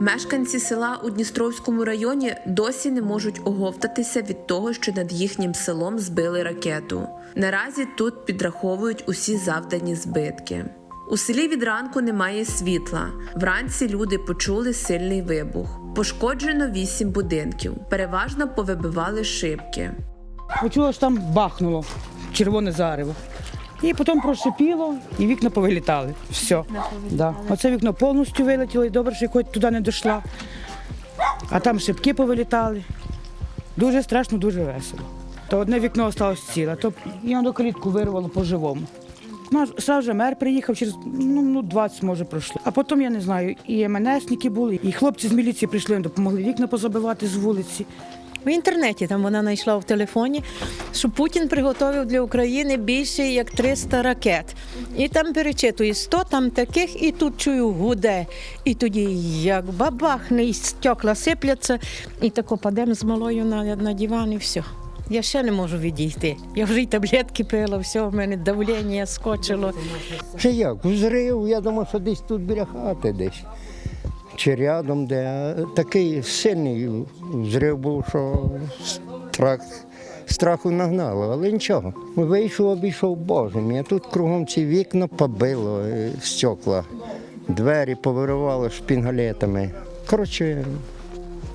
Мешканці села у Дністровському районі досі не можуть оговтатися від того, що над їхнім селом збили ракету. Наразі тут підраховують усі завдані збитки. У селі від ранку немає світла. Вранці люди почули сильний вибух. Пошкоджено вісім будинків. Переважно повибивали шибки. Почула, що там бахнуло червоне зарево. І потім прошипіло, і вікна повилітали. Все. Да. Оце вікно повністю вилетіло, і добре, що я хоч туди не дійшла. А там шибки повилітали. Дуже страшно, дуже весело. То одне вікно залишилось ціле, то я до калітку вирвало по-живому. Ну, Сразу же мер приїхав через ну, ну, 20 може пройшло. А потім я не знаю, і МНСники були, і хлопці з міліції прийшли, допомогли вікна позабивати з вулиці. В інтернеті там вона знайшла в телефоні, що Путін приготовив для України більше як 300 ракет. І там перечитує 100 там таких, і тут чую гуде. І тоді як бабахне, і стекла сипляться, і тако падемо з малою на, на диван, і все. Я ще не можу відійти. Я вже й таблетки пила, все, в мене давлення скочило. Чи як? Взрив, я думав, що десь тут біля десь. Чи рядом, де такий сильний взрив був, що страх, страху нагнало, але нічого. Вийшов, обійшов Боже мій, тут кругом ці вікна побило, е, стекла, двері повиривало шпінгалетами. Коротше,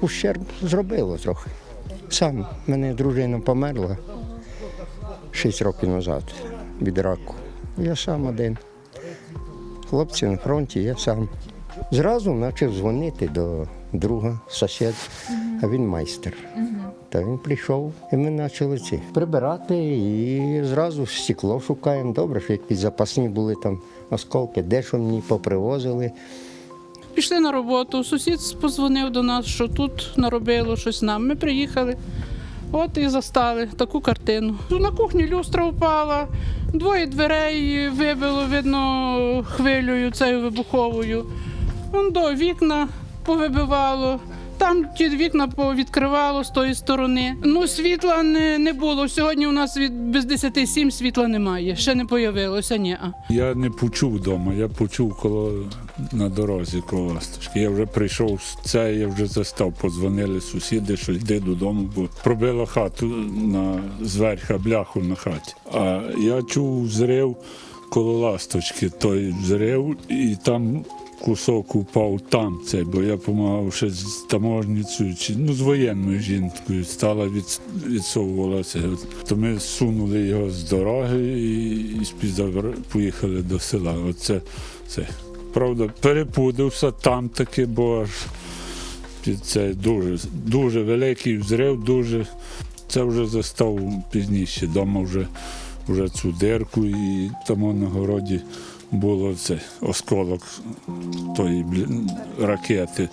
ущерб зробило трохи. Сам мене дружина померла шість років назад від раку. Я сам один. Хлопці на фронті, я сам. Зразу почав дзвонити до друга, сусід, а він майстер. Та він прийшов, і ми почали ці прибирати і зразу стекло шукаємо. Добре, що якісь запасні були там осколки, дещо мені попривозили. Пішли на роботу. Сусід позвонив до нас, що тут наробило щось нам. Ми приїхали. От і застали таку картину. На кухні люстра впала, двоє дверей вибило, видно, хвилею цією вибуховою. До вікна повибивало. Там ті вікна повідкривало з тої сторони. Ну, світла не, не було. Сьогодні у нас від без 10 7 світла немає. Ще не появилося, ні. Я не почув вдома, я почув коло на дорозі коло ласточки. Я вже прийшов з це, я вже застав, подзвонили сусіди, що йди додому, бо пробила хату на зверха бляху на хаті. А я чув взрив коло ласточки, той взрив, і там кусок упав там цей, бо я допомагав ще з таможницею, чи ну з воєнною жінкою, стала від, відсовувалася. То ми сунули його з дороги і, і спізавр- поїхали до села. Оце це. Правда, перепудився там таки, бо це дуже, дуже великий взрив, дуже. Це вже застав пізніше. Дома вже, вже цю дирку і тому на городі було це осколок тої ракети.